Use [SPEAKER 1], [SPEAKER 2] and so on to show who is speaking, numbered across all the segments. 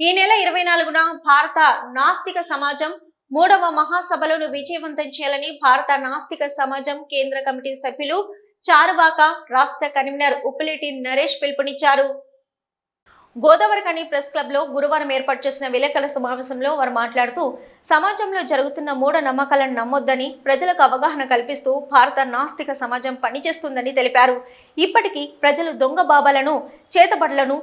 [SPEAKER 1] ఈ నెల ఇరవై నాలుగున భారత నాస్తిక సమాజం మూడవ మహాసభలను విజయవంతం చేయాలని భారత నాస్తిక సమాజం కేంద్ర కమిటీ సభ్యులు చారువాక రాష్ట్ర కన్వీనర్ ఉప్పులేటి నరేష్ పిలుపునిచ్చారు. గోదావరికని ప్రెస్ క్లబ్లో గురువారం ఏర్పాటు చేసిన విలేకరుల సమావేశంలో వారు మాట్లాడుతూ సమాజంలో జరుగుతున్న మూఢ నమ్మకాలను నమ్మొద్దని ప్రజలకు అవగాహన కల్పిస్తూ భారత నాస్తిక సమాజం పనిచేస్తుందని తెలిపారు. ఇప్పటికీ ప్రజలు దొంగ బాబాలను చేతబడులను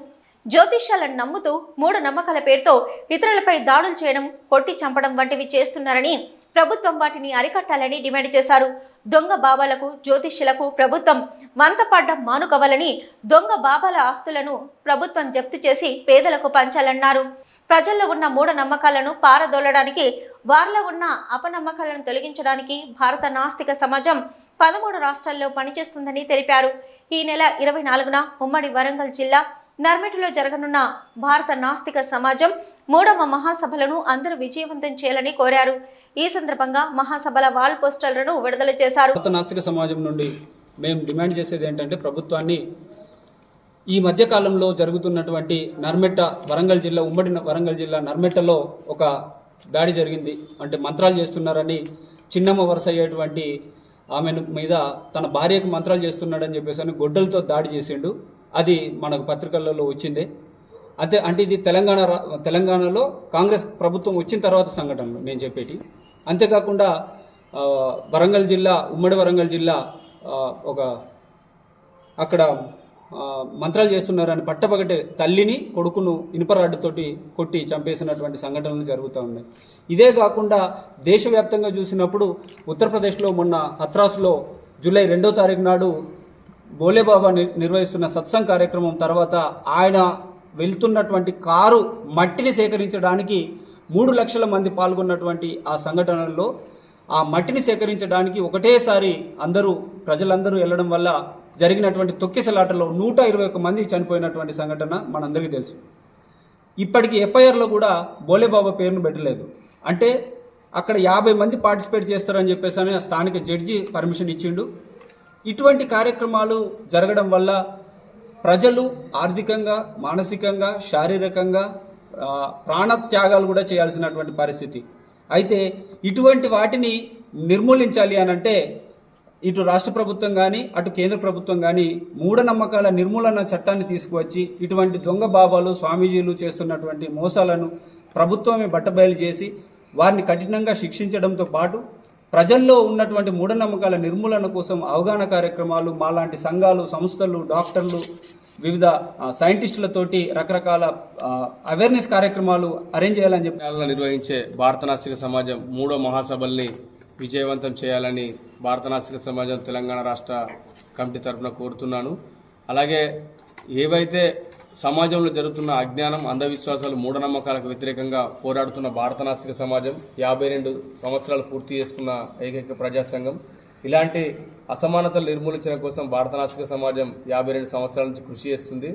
[SPEAKER 1] జ్యోతిష్యాలను నమ్ముతూ మూఢ నమ్మకాల పేరుతో ఇతరులపై దాడులు చేయడం కొట్టి చంపడం వంటివి చేస్తున్నారని ప్రభుత్వం వాటిని అరికట్టాలని డిమాండ్ చేశారు. దొంగ బాబాలకు జ్యోతిష్యులకు ప్రభుత్వం వంతపడ్డం మానుకోవాలని దొంగ బాబాల ఆస్తులను ప్రభుత్వం జప్తు చేసి పేదలకు పంచాలన్నారు. ప్రజల్లో ఉన్న మూఢ నమ్మకాలను పారదోలడానికి వారిలో ఉన్న అపనమ్మకాలను తొలగించడానికి భారత నాస్తిక సమాజం పదమూడు రాష్ట్రాల్లో పనిచేస్తుందని తెలిపారు. ఈ నెల ఇరవై నాలుగున ఉమ్మడి వరంగల్ జిల్లా నర్మెటలో జరగనున్న భారత నాస్తిక సమాజం మూడవ మహాసభలను అందరూ విజయవంతం చేయాలని కోరారు. ఈ సందర్భంగా మహాసభల వాల్ పోస్టర్లను విడుదల చేశారు.
[SPEAKER 2] భారత నాస్తిక సమాజం నుండి మేము డిమాండ్ చేసేది ఏంటంటే ప్రభుత్వాన్ని ఈ మధ్యకాలంలో జరుగుతున్నటువంటి నర్మెట్ట వరంగల్ జిల్లా ఉమ్మడి వరంగల్ జిల్లా నర్మెట్టలో ఒక దాడి జరిగింది. అంటే మంత్రాలు చేస్తున్నారని చిన్నమ్మ వరుస అయ్యేటువంటి ఆమె మీద తన భార్యకు మంత్రాలు చేస్తున్నాడని చెప్పేసి అని గొడ్డలతో దాడి చేసిండు. అది మనకు పత్రికలలో వచ్చిందే. అదే అంటే ఇది తెలంగాణ రా- తెలంగాణలో కాంగ్రెస్ ప్రభుత్వం వచ్చిన తర్వాత సంఘటనలు నేను చెప్పేటి. అంతేకాకుండా వరంగల్ జిల్లా ఉమ్మడి వరంగల్ జిల్లా ఒక అక్కడ మంత్రాలు చేస్తున్నారని పట్టపగటే తల్లిని కొడుకును ఇనుపరాడ్డుతోటి కొట్టి చంపేసినటువంటి సంఘటనలు జరుగుతూ ఉన్నాయి. ఇదే కాకుండా దేశవ్యాప్తంగా చూసినప్పుడు ఉత్తరప్రదేశ్లో మొన్న హత్రాస్లో జూలై రెండో తారీఖు నాడు బోలేబాబా ని- నిర్వహిస్తున్న సత్సంగ్ కార్యక్రమం తర్వాత ఆయన వెళ్తున్నటువంటి కారు మట్టిని సేకరించడానికి మూడు లక్షల మంది పాల్గొన్నటువంటి ఆ సంఘటనల్లో ఆ మట్టిని సేకరించడానికి ఒకటేసారి అందరూ ప్రజలందరూ వెళ్ళడం వల్ల జరిగినటువంటి తొక్కిసలాటలో నూట ఇరవై ఒక్క మంది చనిపోయినటువంటి సంఘటన మనందరికీ తెలుసు. ఇప్పటికి ఎఫ్ఐఆర్లో కూడా బోలేబాబా పేరును పెట్టలేదు. అంటే అక్కడ యాభై మంది పార్టిసిపేట్ చేస్తారని చెప్పేసి అని ఆ స్థానిక జడ్జి పర్మిషన్ ఇచ్చిండు. ఇటువంటి కార్యక్రమాలు జరగడం వల్ల ప్రజలు ఆర్థికంగా మానసికంగా శారీరకంగా ప్రాణత్యాగాలు కూడా చేయాల్సినటువంటి పరిస్థితి. అయితే ఇటువంటి వాటిని నిర్మూలించాలి అని అంటే ఇటు రాష్ట్ర ప్రభుత్వం కానీ అటు కేంద్ర ప్రభుత్వం కానీ మూఢనమ్మకాల నిర్మూలన చట్టాన్ని తీసుకువచ్చి ఇటువంటి దొంగ బాబాలు స్వామీజీలు చేస్తున్నటువంటి మోసాలను ప్రభుత్వమే బట్టబయలు చేసి వారిని కఠినంగా శిక్షించడంతో పాటు ప్రజల్లో ఉన్నటువంటి మూఢనమ్మకాల నిర్మూలన కోసం అవగాహన కార్యక్రమాలు మాలాంటి సంఘాలు సంస్థలు డాక్టర్లు వివిధ సైంటిస్టులతోటి రకరకాల అవేర్నెస్ కార్యక్రమాలు అరేంజ్ చేయాలని చెప్పి
[SPEAKER 3] నిర్వహించే భారత నాస్తిక సమాజం మూడో మహాసభల్ని విజయవంతం చేయాలని భారత నాస్తిక సమాజం తెలంగాణ రాష్ట్ర కమిటీ తరఫున కోరుతున్నాను. అలాగే ఏవైతే సమాజంలో జరుగుతున్న అజ్ఞానం అంధవిశ్వాసాలు మూఢనమ్మకాలకు వ్యతిరేకంగా పోరాడుతున్న భారతనాస్తిక సమాజం యాభై రెండు సంవత్సరాలు పూర్తి చేసుకున్న ఏకైక ప్రజాసంఘం. ఇలాంటి అసమానతలు నిర్మూలించడం కోసం భారతనాస్తిక సమాజం యాభై రెండు సంవత్సరాల నుంచి కృషి చేస్తుంది.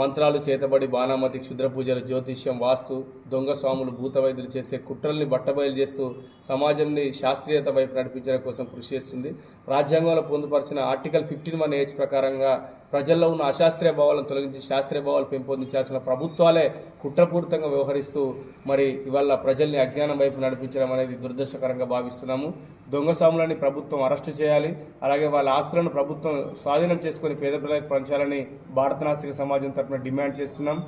[SPEAKER 3] మంత్రాలు చేతబడి బాణామతి క్షుద్ర పూజలు జ్యోతిష్యం వాస్తు దొంగ స్వాములు భూత వైద్యులు చేసే కుట్రల్ని బట్టబయలు చేస్తూ సమాజంని శాస్త్రీయత వైపు నడిపించడం కోసం కృషి చేస్తుంది. రాజ్యాంగంలో పొందుపరిచిన ఆర్టికల్ ఫిఫ్టీన్ వన్ ఏజ్ ప్రకారంగా ప్రజల్లో ఉన్న అశాస్త్రీయ భావాలను తొలగించి శాస్త్రీయ భావాలు పెంపొందించాల్సిన ప్రభుత్వాలే కుట్రపూరితంగా వ్యవహరిస్తూ మరి ఇవాళ ప్రజల్ని అజ్ఞానం వైపు నడిపించడం అనేది దురదృష్టకరంగా భావిస్తున్నాము. దొంగ స్వాములని ప్రభుత్వం అరెస్టు చేయాలి అలాగే వాళ్ళ ఆస్తులను ప్రభుత్వం స్వాధీనం చేసుకుని పేద ప్రజలకు పంచాలని భారత నాస్తిక సమాజం తరఫున డిమాండ్ చేస్తున్నాం.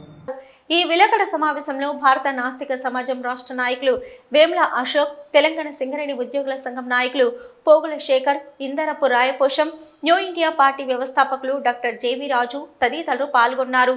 [SPEAKER 1] ఈ విలకడ సమావేశంలో భారత నాస్తిక సమాజం రాష్ట్ర నాయకులు వేముల అశోక్ తెలంగాణ సింగరేణి ఉద్యోగుల సంఘం నాయకులు Pogula Shekar Indarapu Rayaposham New India Party వ్యవస్థాపకులు డాక్టర్ జేవి రాజు తదితరులు పాల్గొన్నారు.